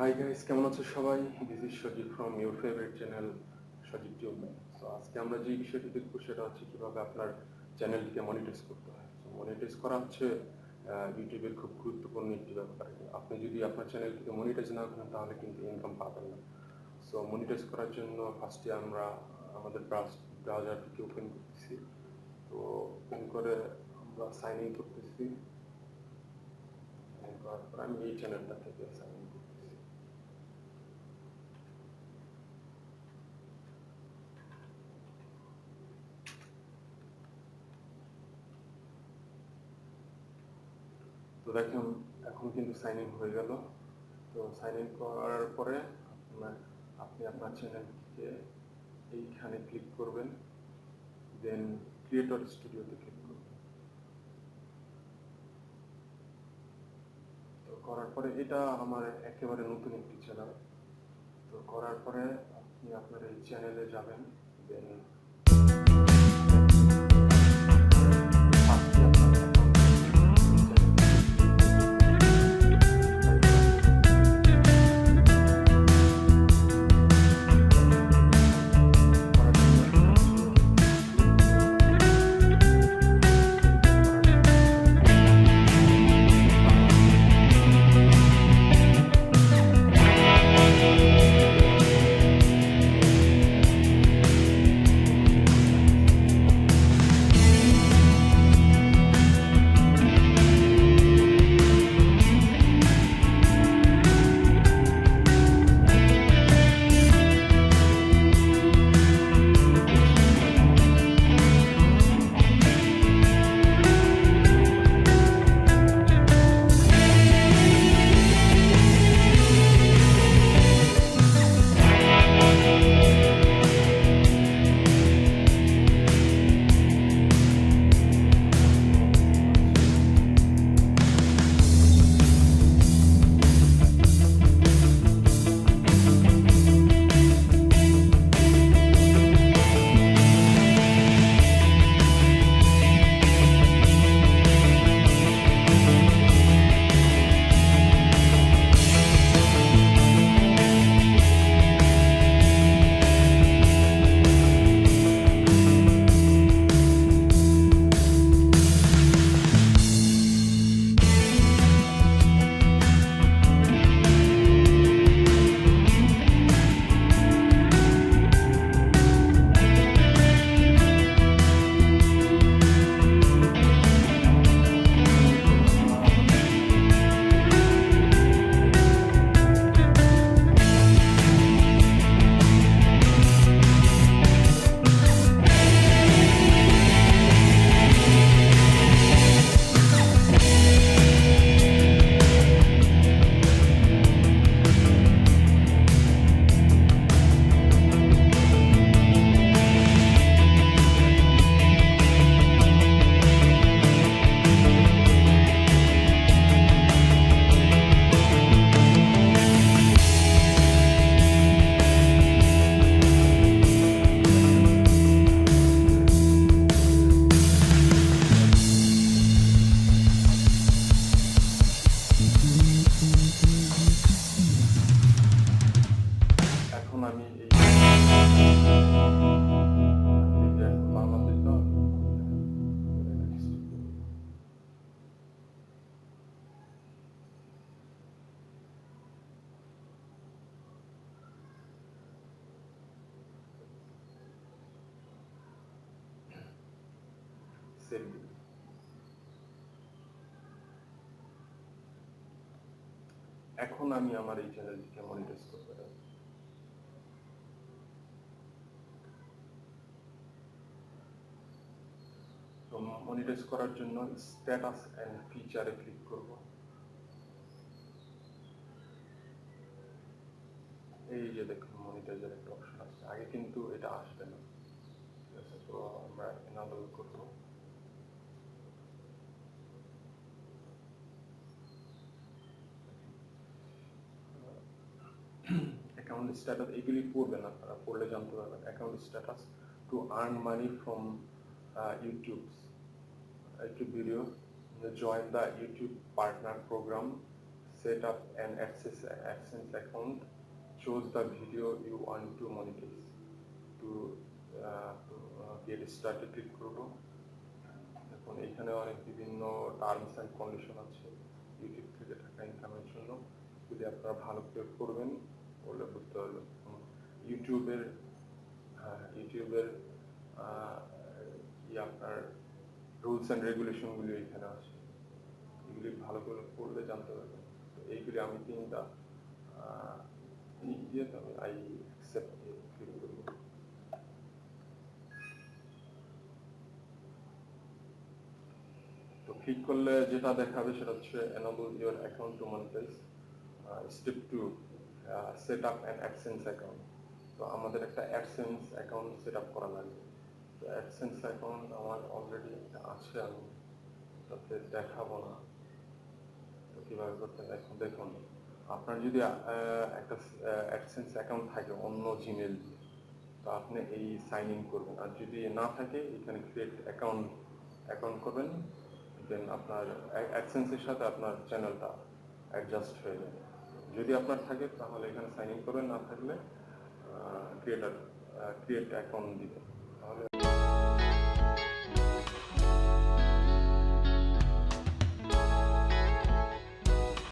Hi guys কেমন আছো সবাই? This is Sajib from your favourite channel Sajib tube so আজকে আমরা যে বিষয়টি দেখব সেটা হচ্ছে কীভাবে আপনার চ্যানেলটিকে মনিটাইজ করতে হয়। মনিটাইজ করা হচ্ছে ইউটিউবের খুব গুরুত্বপূর্ণ একটি ব্যাপার। আপনি যদি আপনার চ্যানেলটিকে মনিটাইজ না করেন, তাহলে কিন্তু ইনকাম পাবেন না। সো মনিটাইজ করার জন্য ফার্স্টে আমরা আমাদের ব্রাউজারটিকে ওপেন করতেছি। তো ওপেন করে আমরা সাইন ইন করতেছি। আমি এই চ্যানেলটা থেকে সাইন ইন করতেছি। তো দেখুন, এখন কিন্তু সাইন ইন হয়ে গেল। তো সাইন ইন করার পরে আপনার, আপনি আপনার চ্যানেলকে এইখানে ক্লিক করবেন। দেন ক্রিয়েটর স্টুডিওতে ক্লিক করবেন। তো করার পরে এটা আমার একেবারে নতুন একটি চ্যানেল তো করার পরে আপনি আপনার এই চ্যানেলে যাবেন। দেন Save এখন আমি আমার এই চ্যানেলটিকে মনিটাইজ করতে পারি। তো মনিটাইজ করার জন্য স্ট্যাটাস এন্ড ফিচারে ক্লিক করব। এই যে দেখুন মনিটাইজের একটা অপশন আছে। আগে কিন্তু এটা আসবে না। ঠিক আছে, তো আমরা এনাবল করব। অ্যাকাউন্ট স্ট্যাটাস এগুলি পড়বেন আপনারা পড়লে জানতে পারবেন। Account status to earn money from YouTube YouTube video join the YouTube partner program set up an access AdSense account choose the video you want to monetize to uh, to click করব এখন এখানে অনেক বিভিন্ন terms and condition আছে। YouTube থেকে টাকা ইনকামের জন্য। যদি আপনারা ভালো প্রয়োগ করবেন বলে বুঝতে পারবেন ইউটিউবের ইউটিউবের কি আপনার রুলস অ্যান্ড রেগুলেশনগুলি এখানে আছে। এগুলি ভালো করে পড়লে জানতে পারবেন। এইগুলি আমি তিনটা তো ক্লিক করলে যেটা দেখাবে সেটা হচ্ছে enable your account to monetize step two set up an AdSense account তো আমাদের একটা অ্যাডসেন্স অ্যাকাউন্ট সেট আপ করা লাগবে। তো অ্যাডসেন্স অ্যাকাউন্ট আমার অলরেডি আছে আমি, তাতে দেখাবো না। তো কীভাবে করতে এখন দেখুন, আপনার যদি একটা অ্যাডসেন্স অ্যাকাউন্ট থাকে অন্য জিমেল তো আপনি এই সাইন ইন করবেন। আর যদি না থাকে, এখানে ক্রিয়েট অ্যাকাউন্ট অ্যাকাউন্ট করবেন দেন আপনার অ্যাডসেন্সের সাথে আপনার চ্যানেলটা অ্যাডজাস্ট হয়ে যাবে। যদি আপনার থাকে তাহলে এখানে সাইন ইন করবেন না থাকলে ক্রিয়েটার ক্রিয়েট অ্যাকাউন্ট দিবেন।